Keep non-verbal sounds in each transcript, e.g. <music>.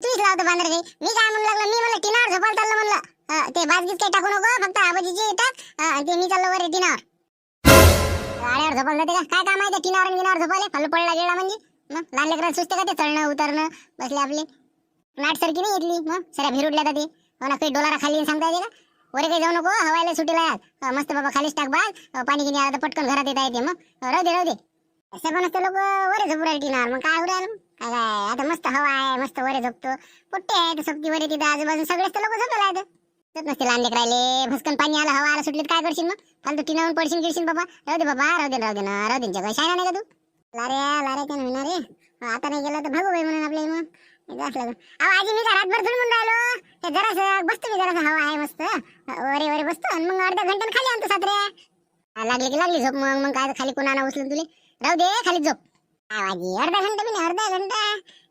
तूच लावतो बांधर काही मी काय म्हणू लागलो? मी म्हणलं टिनावर झोपायला चाललं म्हणलं. हं, ते बाजगीत काही टाकू नको फक्त आबाजीचे टाक हं, आणि ते मी चाललो वर टिनावर. गाड्यावर झोपायला जाते का? काय काम आहे ते टिनावर आणि गिनावर झोपायला? खाली पडला गेला म्हणजे? मग लहान लेकराला सुचते का ते चढणं उतरणं बसले आपले? नाट सरकी नाही येतली मग? सऱ्या भिरुडल्या तर ते हो ना काही डोलारा खाली येऊन सांगता येते का? वरे काही जाऊ नको हवायला सुटीला यात अं, मस्त बाबा खालीच टाक बाग अं, पाणी गिनी आलं तर पटकन घरात येता येते मग? अं, राहू दे राहू दे. असे पण असते लोक वरे झोपू राहिले टिनावर. मग काय होऊ राहिलं काय आता मस्त हवा आहे मस्त वरे झोपतो. पुट्टे आहे सोबती वरे तिथं आजूबाजू सगळेच तर लोक झोपला आहेत. झोप नसते लहान लेकरायले भस्कन पाणी आलं हवा आला सुटली तर काय करशील मग? फालतू टिनावून पडशील गिरशील बाबा. राहू दे बाबा राहू दे राहू दे ना. राहू दे शाळा नाही का तू? लारे लारे काय म्हणणार रे आता नाही गेलं तर भागू बाई म्हणून आपल्या मग. असलं अहो आजी मी रातभर म्हणून राहिलो? ते जरासं बसतो मी जरासं. हवा आहे मस्त. वरे वरे बसतो आणि मग अर्ध्या घंट्यानं खाली आणतो सातऱ्या हा, लागली की लागली झोप मग. मग काय खाली कोणाला उचलून तुले? राहू दे खाली झोप. आवाजी अर्धा घंटा मी अर्धा घंटा.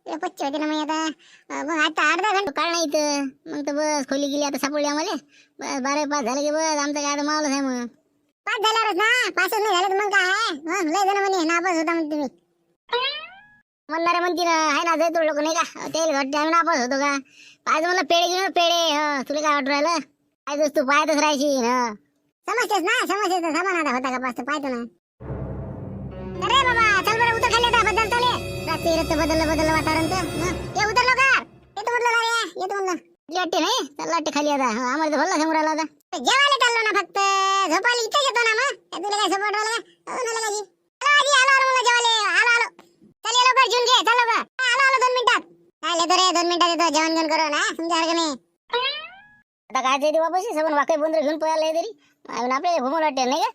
तुला पच्ची होते ना मग आता मग आता अर्धा घंटा काढ नाही इथं. मग तर बस खोली गेली आता सापडली आम्हाला. बस बारा पाच झाले की बस आमचं काय आता मावलंच आहे मग. पाच झाल्यावरच ना? पाच नाही झाले तर मग काय आहे? मग लय जण म्हणे नापास होता म्हणते तुम्ही म्हणणारे म्हणते ना आहे ना जाय लोक नाही का? तेल घट आम्ही नापास होतो का? पाहिजे म्हणलं पेढे घेऊन पेढे. तुला काय वाटू राहिलं? पाहिजेच तू पाहतच राहायची हं. समजतेस ना समजतेस समान सामान आता होता का? पाच पाहतो ना. चेहऱ्याचं बदल बदल बदललं बदललं वातावरण तर. हं. उतर लवकर. येतो म्हटलं ना रे. येतो म्हणलं तुझी वाटते नाही चल वाटते खाली आता. हं, आम्हाला तर भरला समोर आला होता जेवायला चाललो ना फक्त. झोपायला इथेच येतो ना मग. काय तुला काय सपोर्ट राहिला का? हो ना लगाजी आलो आजी आलो आलो मला जेवायला. आलो आलो. चल ये लवकर जून घे. चल लवकर. हा, आलो आलो दोन मिनिटात. काय येतो रे दोन मिनिटात येतो. जेवण जेवण करू ना तुमच्या तुमच्यासारखं नाही. आता काय ते वापस. सबन वाकई बंदर घेऊन पळाला तरी. अजून आपल्याला घुमून वाटते नाही का?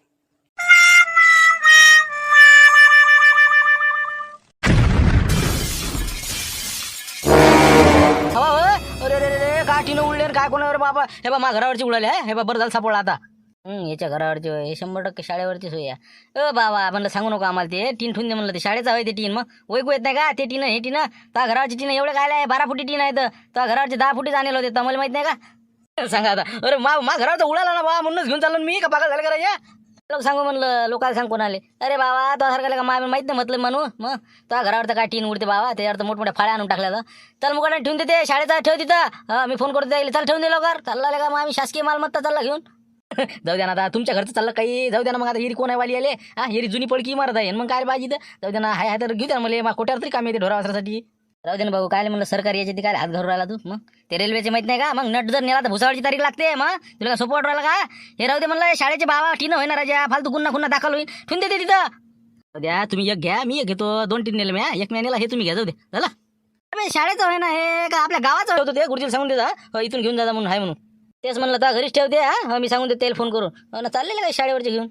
काय कोणावर बाबा? हे बा मा घरावरची उडाले हे? बा बरं झालं सापडला आता. याच्या घरावरची होय हे शंभर टक्के शाळेवरची सोय आहे. अ बाबा म्हणलं सांगू नको आम्हाला ते. टीन ठेवून दे म्हणलं ते. शाळेचा होय ते टीन मग. वैकू येत नाही का? ते टीन हे टीन. त्या घरावरची टीन एवढे काय आहे बारा फुटी टीन आहेत. त्या घरावरची दहा फुटीच आणले होते तर मला माहीत नाही का? सांगा आता. अरे मा मा घरावर उडाला ना बा म्हणूनच घेऊन चाललो ना मी. का पागल झालं करायच्या लोक सांगू म्हणलं लोकांना सांग कोणाले? अरे बाबा तो सारखा का माहीत नाही म्हटलं म्हणू मग? तो घरावर तर काय टीन उडते बाबा? त्याच्यावर तर मोठमोठ्या फाळ्या आणून टाकल्या तर. चल मुकाने ठेवून देते शाळेचा ठेव तिथं. मी फोन करतो त्याला. चल ठेवून दे लवकर. चालला का मग आम्ही शासकीय मालमत्ता चालला घेऊन. <laughs> जाऊ द्या ना आता तुमच्या घरचं चाललं काही. जाऊ द्या ना मग आता हिरी कोण आहे वाली आले? हा हिरी जुनी पडकी इमारत आहे. मग काय पाहिजे जाऊ द्या ना हाय हाय तर घेऊ द्या मला. मग कोट्यावर तरी काम येते ढोरा वासरासाठी राहू दे ना भाऊ काय म्हणलं सरकारी याच्या काय हात घालून राहिला तू? मग? ते रेल्वेचे माहीत नाही का? मग नट जर नेला तर भुसावळची तारीख लागते मग? तुला काय सोपं वाटू राहिला का? हे राहू दे म्हणलं शाळेचे बाबा टीन होईना राजा फालतू गुन्हा गुन्हा दाखल होईल ठेवून देते तिथं. द्या तुम्ही एक घ्या मी एक घेतो. दोन टीन नेले म्या एक मी नेला हे तुम्ही घ्या जाऊ दे. झालं शाळेचं होय ना हे का आपल्या गावाचं होतं ते? गुरुजीला सांगून देता हो, इथून घेऊन जा म्हणून आहे म्हणून. तेच म्हणलं तर घरीच ठेवते हा. हो, मी सांगून देते फोन करून. हो, ना चाललेलं काय शाळेवरचे घेऊन?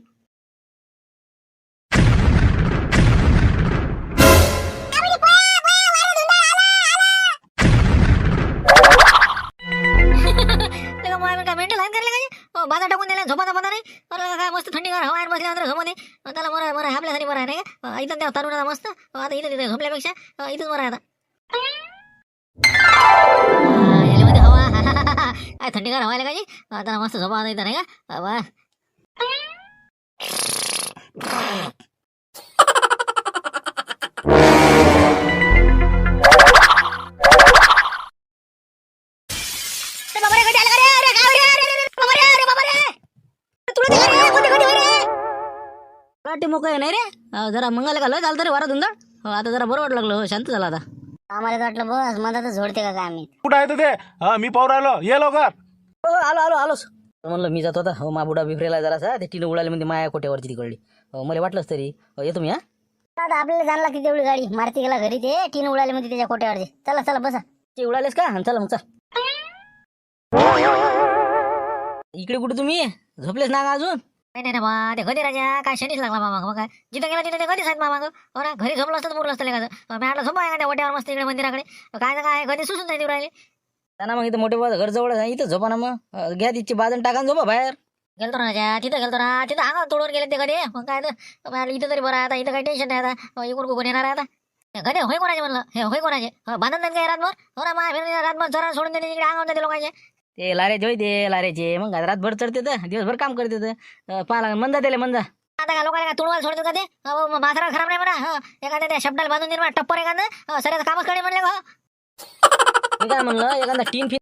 लगा मोबाईल काय मेंटल आहे करले काय बाजा टाकून दिला झोपाचा पता नाही काय मस्त थंडीगार हवा बसल्यानंतर झोपणे त्याला बरं बरं आपल्यासाठी बरं आहे नाही का? इथं त्या तरुणाला मस्त. आता इथं तिथे झोपल्यापेक्षा इथंच बरं आहे आता. याच्यामध्ये हवा. <laughs> काय थंडीगार हवा आहे काय त्याला मस्त झोपा आता इथं नाही का? वा <laughs> बाबा रे, कधी आलं का रे? अरे काय रे? अरे, अरे, अरे, बाबा रे, अरे बाबा रे. अरे तुला ते काय रे? कोणते, कोणते, कोणते? वाटे मोकळे नाही रे? जरा मंगाला का लय चालतं रे वारा धुंदा हो आता जरा बरं वाटलं लागलं हो शांत झाला आता. आम्हाला तर वाटलं बस मधातच झोडते का काय आम्ही? कुठं आहे तर ते? हा मी पाहू राहिलो. ये लवकर. हो आलो आलो आलोच. म्हणलं मी जातो आता. हो मा बुडा बिफरेला जरासा. ते टिनं उडाले म्हणजे माया कोट्यावरची तिकडली. हो मला वाटलंच तरी. हो येतो मी हा. आता आपल्याला जाणं लागते तेवढी गाडी. मारती गेला घरी ते तीन उडाले म्हणजे त्याच्या कोट्यावरचे. चला चला बसा. ते उडालेस का? चला मग चल. इकडे कुठे तुम्ही? झोपलेस ना का अजून? नाही नाही ना बा ते कधी राजा काय शनीच लागला बाबा मग काय जिथं गेला तिथं ते कधीच आहेत मामा हो ना घरी झोपलं असतं मुरलं असतं लेखाचं मी म्हटलं झोपा आहे का वट्यावर मस्त इकडे मंदिराकडे काय ना काय कधी सुसून नाही देऊ राहिले ना मग इथं मोठे घर जवळ आहे इथं झोपा ना मग घ्या तिची बाजून टाका झोपा बाहेर गेलतो ना राजा तिथं गेलतो ना तिथं अंगावर तोडून गेले ते कधी मग काय तर इथं तरी बरं आता इथं काही टेन्शन नाही आता इकडून कुठून येणार आहे आता हे घरी होय कोणाचे म्हणलं हे होय कोणाचे हो, बांधत नाही काय रातभर हो ना मा रातभर जरा सोडून देते इकडे अंगावर देते लोकांचे ते लाऱ्याचे होय ते लाऱ्याचे मग रातभर चढते तर दिवसभर काम करते तर. पाहा मंदा त्याला मंदा. आता काय लोकांना काय तुडवायला सोडतो का ते? म्हातारा खराब नाही म्हणा हो. एखाद्या त्या शब्दाला बांधून देणार टप्पर एखादं. सगळ्याचं कामच कडे म्हणले का हो? मी काय म्हणलं एखादा टीन फिन